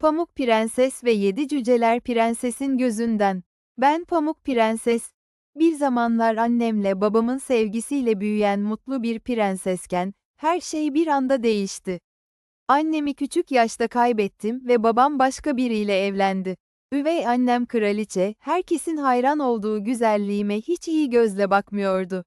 Pamuk Prenses ve Yedi Cüceler Prenses'in gözünden. Ben Pamuk Prenses. Bir zamanlar annemle babamın sevgisiyle büyüyen mutlu bir prensesken, her şey bir anda değişti. Annemi küçük yaşta kaybettim ve babam başka biriyle evlendi. Üvey annem kraliçe, herkesin hayran olduğu güzelliğime hiç iyi gözle bakmıyordu.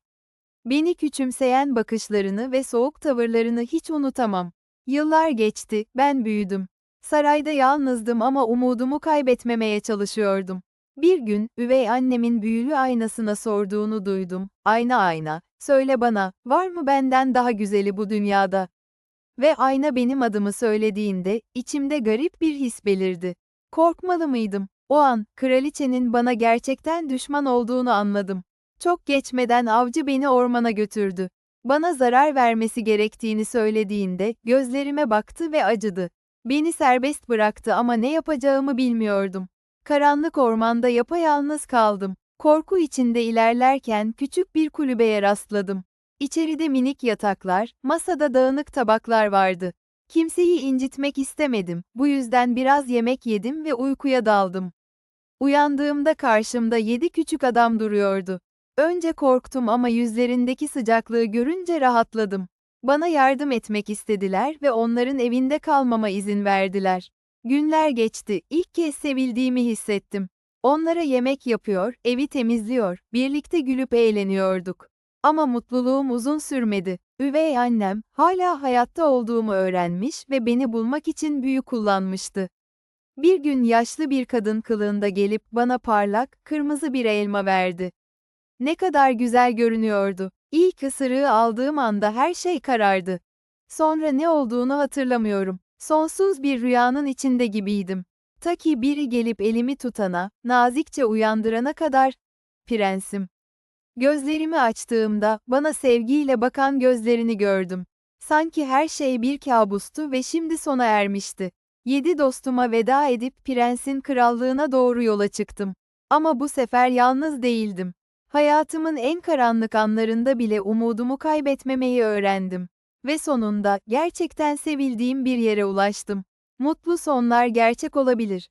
Beni küçümseyen bakışlarını ve soğuk tavırlarını hiç unutamam. Yıllar geçti, ben büyüdüm. Sarayda yalnızdım ama umudumu kaybetmemeye çalışıyordum. Bir gün, üvey annemin büyülü aynasına sorduğunu duydum. Ayna ayna, söyle bana, var mı benden daha güzeli bu dünyada? Ve ayna benim adımı söylediğinde, içimde garip bir his belirdi. Korkmalı mıydım? O an, kraliçenin bana gerçekten düşman olduğunu anladım. Çok geçmeden avcı beni ormana götürdü. Bana zarar vermesi gerektiğini söylediğinde, gözlerime baktı ve acıdı. Beni serbest bıraktı ama ne yapacağımı bilmiyordum. Karanlık ormanda yapayalnız kaldım. Korku içinde ilerlerken küçük bir kulübeye rastladım. İçeride minik yataklar, masada dağınık tabaklar vardı. Kimseyi incitmek istemedim. Bu yüzden biraz yemek yedim ve uykuya daldım. Uyandığımda karşımda yedi küçük adam duruyordu. Önce korktum ama yüzlerindeki sıcaklığı görünce rahatladım. Bana yardım etmek istediler ve onların evinde kalmama izin verdiler. Günler geçti, ilk kez sevildiğimi hissettim. Onlara yemek yapıyor, evi temizliyor, birlikte gülüp eğleniyorduk. Ama mutluluğum uzun sürmedi. Üvey annem, hala hayatta olduğumu öğrenmiş ve beni bulmak için büyü kullanmıştı. Bir gün yaşlı bir kadın kılığında gelip bana parlak, kırmızı bir elma verdi. Ne kadar güzel görünüyordu. İlk ısırığı aldığım anda her şey karardı. Sonra ne olduğunu hatırlamıyorum. Sonsuz bir rüyanın içinde gibiydim. Ta ki biri gelip elimi tutana, nazikçe uyandırana kadar, prensim. Gözlerimi açtığımda, bana sevgiyle bakan gözlerini gördüm. Sanki her şey bir kabustu ve şimdi sona ermişti. Yedi dostuma veda edip prensin krallığına doğru yola çıktım. Ama bu sefer yalnız değildim. Hayatımın en karanlık anlarında bile umudumu kaybetmemeyi öğrendim. Ve sonunda gerçekten sevildiğim bir yere ulaştım. Mutlu sonlar gerçek olabilir